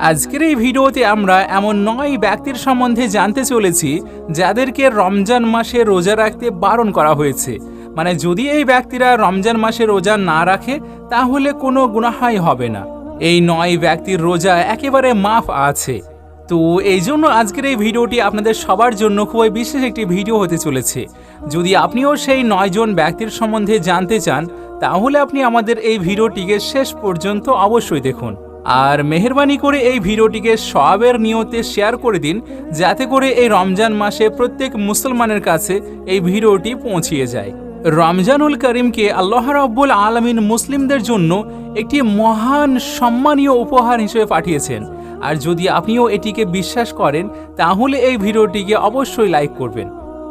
আজকের এই ভিডিওতে আমরা এমন নয় ব্যক্তির সম্বন্ধে জানতে চলেছি যাদেরকে রমজান মাসে রোজা রাখতে বারণ করা হয়েছে। মানে যদি এই ব্যক্তিরা রমজান মাসে রোজা না রাখে, তাহলে কোনো গুনাহাই হবে না। এই নয় ব্যক্তির রোজা একেবারে মাফ আছে। তো এই জন্য আজকের এই ভিডিওটি আপনাদের সবার জন্য খুবই বিশেষ একটি ভিডিও হতে চলেছে। যদি আপনিও সেই নয়জন ব্যক্তির সম্বন্ধে জানতে চান, তাহলে আপনি আমাদের এই ভিডিওটিকে শেষ পর্যন্ত অবশ্যই দেখুন। আর মেহরবানি করে এই ভিডিওটিকে সবের নিয়তে শেয়ার করে দিন, যাতে করে এই রমজান মাসে প্রত্যেক মুসলমানের কাছে এই ভিডিওটি পৌঁছিয়ে যায়। রমজানুল করিমকে আল্লাহ রাব্বুল আলমিন মুসলিমদের জন্য একটি মহান সম্মানীয় উপহার হিসেবে পাঠিয়েছেন। আর যদি আপনিও এটিকে বিশ্বাস করেন, তাহলে এই ভিডিওটিকে অবশ্যই লাইক করবেন।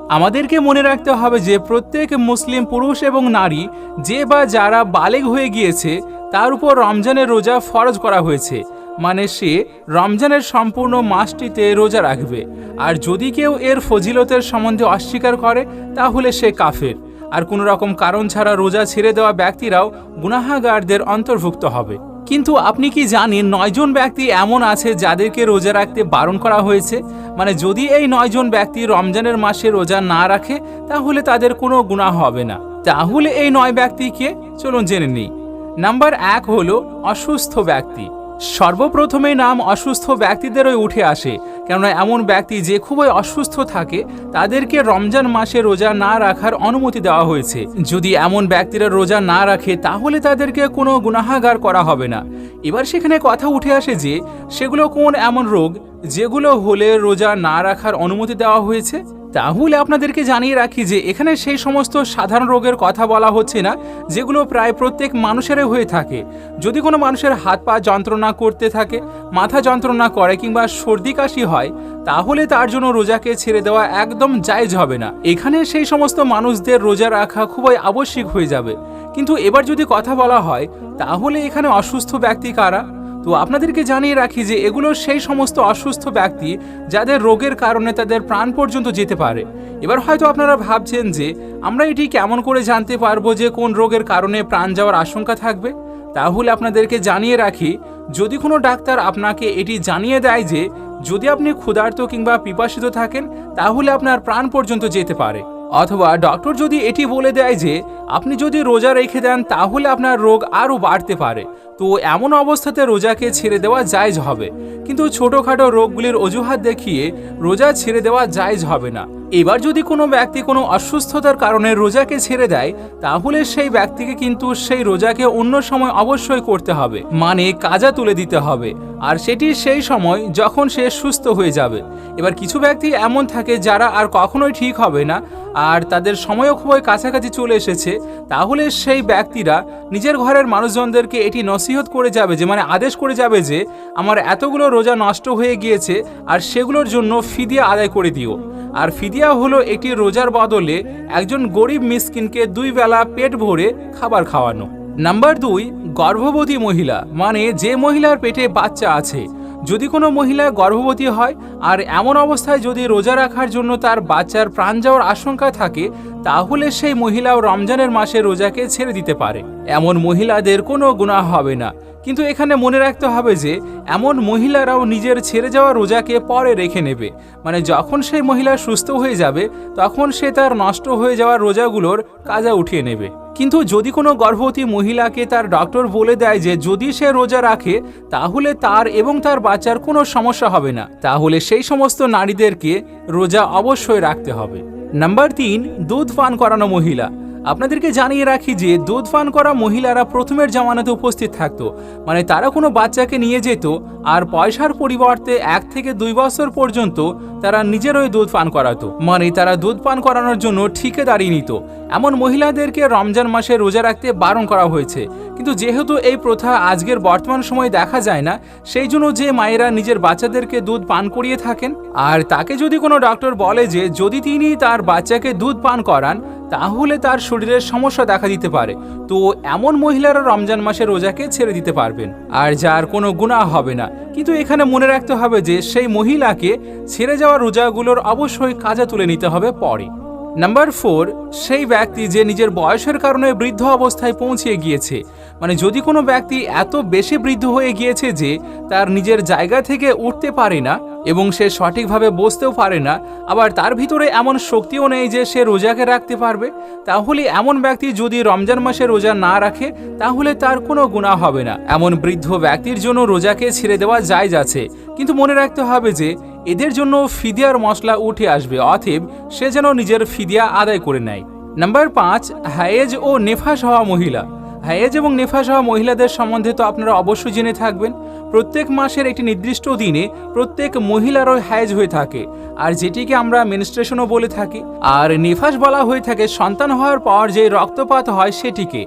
আমাদেরকে মনে রাখতে হবে যে প্রত্যেক মুসলিম পুরুষ এবং নারী, যে বা যারা বালেগ হয়ে গিয়েছে, তার উপর রমজানের রোজা ফরজ করা হয়েছে। মানে সে রমজানের সম্পূর্ণ মাসটিতে রোজা রাখবে। আর যদি কেউ এর ফজিলতের সম্বন্ধে অস্বীকার করে, তাহলে সে কাফের। আর কোনো রকম কারণ ছাড়া রোজা ছেড়ে দেওয়া ব্যক্তিরাও গুনাহাগারদের অন্তর্ভুক্ত হবে। কিন্তু আপনি কি জানেন নয়জন ব্যক্তি এমন আছে যাদেরকে রোজা রাখতে বারণ করা হয়েছে? মানে যদি এই নয়জন ব্যক্তি রমজানের মাসে রোজা না রাখে, তাহলে তাদের কোনো গুণা হবে না। তাহলে এই নয় ব্যক্তিকে চলুন জেনে নিই। নাম্বার এক হলো অসুস্থ ব্যক্তি। সর্বপ্রথমে নাম অসুস্থ ব্যক্তিদেরই উঠে আসে। কেননা এমন ব্যক্তি যে খুবই অসুস্থ থাকে, তাদেরকে রমজান মাসে রোজা না রাখার অনুমতি দেওয়া হয়েছে। যদি এমন ব্যক্তিরা রোজা না রাখে, তাহলে তাদেরকে কোনো গুনাহাগার করা হবে না। এবার সেখানে কথা উঠে আসে যে, সেগুলো কোন এমন রোগ যেগুলো হলে রোজা না রাখার অনুমতি দেওয়া হয়েছে? তাহলে আপনাদেরকে জানিয়ে রাখি যে এখানে সেই সমস্ত সাধারণ রোগের কথা বলা হচ্ছে না, যেগুলো প্রায় প্রত্যেক মানুষেরই হয়ে থাকে। যদি কোনো মানুষের হাত পা যন্ত্রণা করতে থাকে, মাথা যন্ত্রণা করে কিংবা সর্দি কাশি হয়, তাহলে তার জন্য রোজাকে ছেড়ে দেওয়া একদম জায়জ হবে না। এখানে সেই সমস্ত মানুষদের রোজা রাখা খুবই আবশ্যিক হয়ে যাবে। কিন্তু এবার যদি কথা বলা হয়, তাহলে এখানে অসুস্থ ব্যক্তি কারা? তো আপনাদেরকে জানিয়ে রাখি যে এগুলো সেই সমস্ত অসুস্থ ব্যক্তি যাদের রোগের কারণে তাদের প্রাণ পর্যন্ত যেতে পারে। এবার হয়তো আপনারা ভাবছেন যে, আমরা এটি কেমন করে জানতে পারব যে কোন রোগের কারণে প্রাণ যাওয়ার আশঙ্কা থাকবে? তাহলে আপনাদেরকে জানিয়ে রাখি, যদি কোনো ডাক্তার আপনাকে এটি জানিয়ে দেয় যে, যদি আপনি ক্ষুধার্ত কিংবা পিপাসিত থাকেন, তাহলে আপনার প্রাণ পর্যন্ত যেতে পারে। অথবা ডক্টর যদি এটি বলে দেয় যে, আপনি যদি রোজা রেখে দেন, তাহলে আপনার রোগ আরও বাড়তে পারে। তো এমন অবস্থাতে রোজাকে ছেড়ে দেওয়া জায়জ হবে। কিন্তু ছোটোখাটো রোগগুলির অজুহাত দেখিয়ে রোজা ছেড়ে দেওয়া জায়জ হবে না। এবার যদি কোনো ব্যক্তি কোনো অসুস্থতার কারণে রোজাকে ছেড়ে দেয়, তাহলে সেই ব্যক্তিকে কিন্তু সেই রোজাকে অন্য সময় অবশ্যই করতে হবে মানে কাজা তুলে দিতে হবে। আর সেটি সেই সময় যখন সে সুস্থ হয়ে যাবে। এবার কিছু ব্যক্তি এমন থাকে যারা আর কখনোই ঠিক হবে না, আর তাদের সময়ও খুবই কাছাকাছি চলে এসেছে। তাহলে সেই ব্যক্তিরা নিজের ঘরের মানুষজনদেরকে এটি নসিহত করে যাবে যে মানে আদেশ করে যাবে যে, আমার এতগুলো রোজা নষ্ট হয়ে গিয়েছে, আর সেগুলোর জন্য ফিদিয়া আদায় করে দিও। আর ফিদিয়া হলো একটি রোজার বদলে একজন গরিব মিসকিনকে দুই বেলা পেট ভরে খাবার খাওয়ানো। নাম্বার দুই, গর্ভবতী মহিলা মানে যে মহিলার পেটে বাচ্চা আছে। যদি কোনো মহিলা গর্ভবতী হয় আর এমন অবস্থায় যদি রোজা রাখার জন্য তার বাচ্চার প্রাণ যাওয়ার আশঙ্কা থাকে, তাহলে সেই মহিলাও রমজানের মাসে রোজাকে ছেড়ে দিতে পারে। এমন মহিলাদের কোনো গুণা হবে না। কিন্তু এখানে মনে রাখতে হবে যে, এমন মহিলারাও নিজের ছেড়ে যাওয়া রোজাকে পরে রেখে নেবে। মানে যখন সেই মহিলা সুস্থ হয়ে যাবে, তখন সে তার নষ্ট হয়ে যাওয়া রোজাগুলোর কাজা উঠিয়ে নেবে। কিন্তু যদি কোনো গর্ভবতী মহিলাকে তার ডক্টর বলে দেয় যে, যদি সে রোজা রাখে, তাহলে তার এবং তার বাচ্চার কোনো সমস্যা হবে না। তাহলে সেই সমস্ত নারীদেরকে রোজা অবশ্যই রাখতে হবে। নাম্বার তিন, দুধ পান করানো মহিলা। আপনাদেরকে জানিয়ে রাখি যে দুধ পান করা মহিলারা প্রথমের জামানাতে উপস্থিত থাকতো। মানে তারা কোনো বাচ্চাকে নিয়ে যেত, আর পয়সার পরিবর্তে এক থেকে দুই বছর পর্যন্ত তারা নিজেরই দুধ পান করাতো। মানে তারা দুধ পান করানোর জন্য ঠিকাদারি নিত। এমন মহিলাদেরকে রমজান মাসে রোজা রাখতে বারণ করা হয়েছে। কিন্তু যেহেতু এই প্রথা আজকের বর্তমান সময়ে দেখা যায় না, সেই জন্য যে মায়েরা নিজের বাচ্চাদেরকে দুধ পান করিয়ে থাকেন, আর তাকে যদি কোনো ডক্টর বলে যে যদি তিনি তার বাচ্চাকে দুধ পান করান তাহলে তার শরীরের সমস্যা দেখা দিতে পারে। তো এমন মহিলারা রমজান মাসে রোজাকে ছেড়ে দিতে পারবেন। আর যার কোনো গুণা হবে না। কিন্তু এখানে মনে রাখতে হবে যে, সেই মহিলাকে ছেড়ে যাওয়া রোজাগুলোর অবশ্যই কাজে তুলে নিতে হবে পরে। নাম্বার ফোর, সেই ব্যক্তি যে নিজের বয়সের কারণে বৃদ্ধ অবস্থায় পৌঁছে গিয়েছে। মানে যদি কোনো ব্যক্তি এত বেশি বৃদ্ধ হয়ে গিয়েছে যে, তার নিজের জায়গা থেকে উঠতে পারে না এবং সে সঠিকভাবে বসতেও পারে না, আবার তার ভিতরে এমন শক্তিও নেই যে সে রোজাকে রাখতে পারবে। তাহলে এমন ব্যক্তি যদি রমজান মাসে রোজা না রাখে, তাহলে তার কোনো গুণা হবে না। এমন বৃদ্ধ ব্যক্তির জন্য রোজাকে ছেড়ে দেওয়া যায় যাচ্ছে কিন্তু মনে রাখতে হবে যে, এদের জন্য ফিদিয়ার মশলা উঠে আসবে অথব সে যেন নিজের ফিদিয়া আদায় করে নেয়। নাম্বার পাঁচ, হায়েজ ও নেফাস হওয়া মহিলা। হায়েজ এবং নেফাস হওয়া মহিলাদের সম্বন্ধে তো আপনারা অবশ্যই জেনে থাকবেন, প্রত্যেক মাসের একটি নির্দিষ্ট দিনে প্রত্যেক মহিলারও হায়েজ হয়ে থাকে, আর যেটিকে আমরা মেনস্ট্রেশনও বলে থাকি। আর নেফাস বলা হয়ে থাকে, সন্তান হওয়ার পর যে রক্তপাত হয় সেটিকে।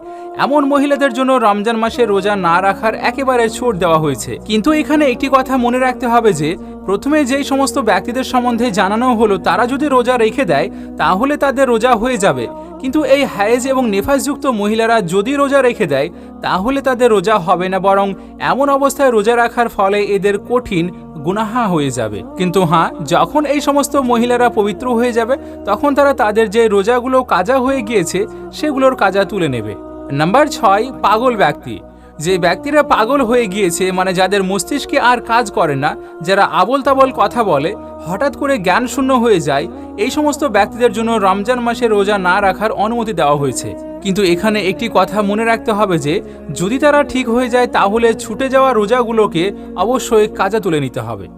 এমন মহিলাদের জন্য রমজান মাসে রোজা না রাখার একেবারে ছুট দেওয়া হয়েছে। কিন্তু এখানে একটি কথা মনে রাখতে হবে যে প্রথমে যেই সমস্ত ব্যক্তিদের সম্বন্ধে জানানো হলো, তারা যদি রোজা রেখে দেয়, তাহলে তাদের রোজা হয়ে যাবে। কিন্তু এই হায়েজ এবং নেফাসযুক্ত মহিলারা যদি রোজা রেখে দেয়, তাহলে তাদের রোজা হবে না, বরং এমন অবস্থায় রোজা রাখার ফলে এদের কঠিন গুনাহা হয়ে যাবে। কিন্তু হ্যাঁ যখন এই সমস্ত মহিলারা পবিত্র হয়ে যাবে, তখন তারা তাদের যে রোজাগুলো কাজা হয়ে গিয়েছে, সেগুলোর কাজা তুলে নেবে। নাম্বার ছয়, পাগল ব্যক্তি। যে ব্যক্তিরা পাগল হয়ে গিয়েছে মানে যাদের মস্তিষ্কে আর কাজ করে না, যারা আবল তাবল কথা বলে, হঠাৎ করে জ্ঞান শূন্য হয়ে যায়, এই সমস্ত ব্যক্তিদের জন্য রমজান মাসে রোজা না রাখার অনুমতি দেওয়া হয়েছে। কিন্তু এখানে একটি কথা মনে রাখতে হবে যে, যদি তারা ঠিক হয়ে যায়, তাহলে ছুটে যাওয়া রোজাগুলোকে অবশ্যই কাজা তুলে নিতে হবে।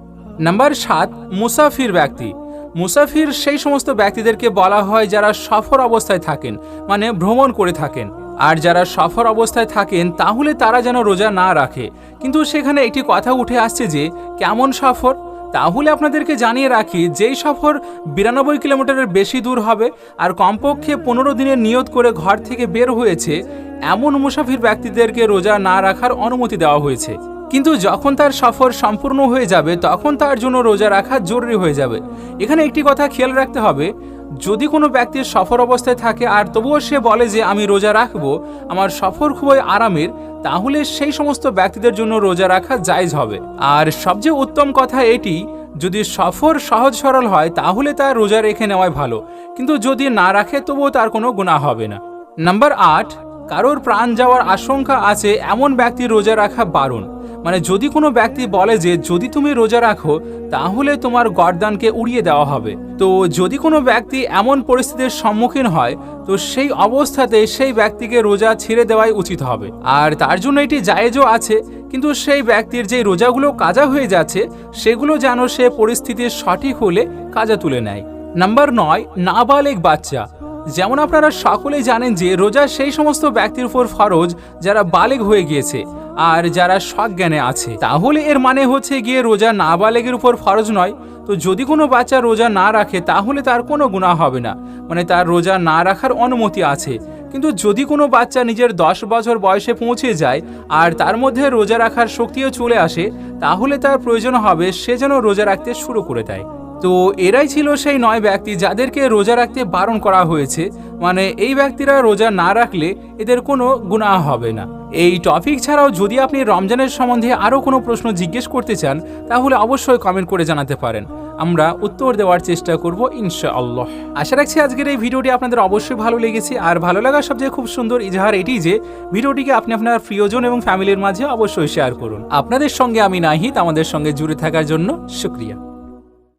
নাম্বার সাত, মুসাফির ব্যক্তি। মুসাফির সেই সমস্ত ব্যক্তিদেরকে বলা হয় যারা সফর অবস্থায় থাকেন মানে ভ্রমণ করে থাকেন। আর যারা সফর অবস্থায় থাকেন, তাহলে তারা যেন রোজা না রাখে। কিন্তু সেখানে একটি কথা উঠে আসছে যে, কেমন সফর? তাহলে আপনাদেরকে জানিয়ে রাখি, যেই সফর বিরানব্বই কিলোমিটারের বেশি দূর হবে আর কমপক্ষে পনেরো দিনের নিয়ত করে ঘর থেকে বের হয়েছে, এমন মুসাফির ব্যক্তিদেরকে রোজা না রাখার অনুমতি দেওয়া হয়েছে। কিন্তু যখন তার সফর সম্পূর্ণ হয়ে যাবে, তখন তার জন্য রোজা রাখা জরুরি হয়ে যাবে। এখানে একটি কথা খেয়াল রাখতে হবে, যদি কোনো ব্যক্তির সফর অবস্থায় থাকে আর তবুও সে বলে যে, আমি রোজা রাখব, আমার সফর খুবই আরামের, তাহলে সেই সমস্ত ব্যক্তিদের জন্য রোজা রাখা জায়জ হবে। আর সবচেয়ে উত্তম কথা এটি, যদি সফর সহজ সরল হয়, তাহলে তার রোজা রেখে নেওয়াই ভালো। কিন্তু যদি না রাখে, তবুও তার কোনো গুণা হবে না। নাম্বার আট কারোর প্রাণ যাওয়ার আশঙ্কা আছে, এমন ব্যক্তি রোজা রাখা বারণ। মানে যদি কোনো ব্যক্তি বলে যে, যদি তুমি রোজা রাখো, তাহলে তোমার গরদানকে উড়িয়ে দেওয়া হবে। তো যদি কোনো ব্যক্তি এমন পরিস্থিতির সম্মুখীন হয়, তো সেই অবস্থাতে সেই ব্যক্তিকে রোজা ছেড়ে দেওয়াই উচিত হবে। আর তার জন্য এটি জায়েজও আছে, কিন্তু সেই ব্যক্তির যে রোজাগুলো কাজা হয়ে যাচ্ছে, সেগুলো যেন সে পরিস্থিতির সঠিক হলে কাজা তুলে নেয়। নাম্বার নয়, নাবালেগ বাচ্চা। যেমন আপনারা সকলেই জানেন যে রোজা সেই সমস্ত ব্যক্তির উপর ফরজ যারা বালেগ হয়ে গিয়েছে আর যারা সজ্ঞানে আছে। তাহলে এর মানে হচ্ছে গিয়ে রোজা না বালেগের উপর ফরজ নয়। তো যদি কোনো বাচ্চা রোজা না রাখে, তাহলে তার কোনো গুণা হবে না। মানে তার রোজা না রাখার অনুমতি আছে। কিন্তু যদি কোনো বাচ্চা নিজের দশ বছর বয়সে পৌঁছে যায় আর তার মধ্যে রোজা রাখার শক্তিও চলে আসে, তাহলে তার প্রয়োজন হবে সে যেন রোজা রাখতে শুরু করে দেয়। তো এরাই ছিল সেই নয় ব্যক্তি যাদেরকে রোজা রাখতে বারণ করা হয়েছে। মানে এই ব্যক্তিরা রোজা না রাখলে এদের কোনো গুণা হবে না। এই টপিক ছাড়াও যদি আপনি রমজানের সম্বন্ধে আরও কোনো প্রশ্ন জিজ্ঞেস করতে চান, তাহলে অবশ্যই কমেন্ট করে জানাতে পারেন। আমরা উত্তর দেওয়ার চেষ্টা করব ইনশাআল্লাহ। আশা রাখছি আজকের এই ভিডিওটি আপনাদের অবশ্যই ভালো লেগেছে। আর ভালো লাগার সবচেয়ে খুব সুন্দর ইজাহার এটি যে, ভিডিওটিকে আপনি আপনার প্রিয়জন এবং ফ্যামিলির মাঝে অবশ্যই শেয়ার করুন। আপনাদের সঙ্গে আমি নাহিদ, আমাদের সঙ্গে জুড়ে থাকার জন্য শুক্রিয়া।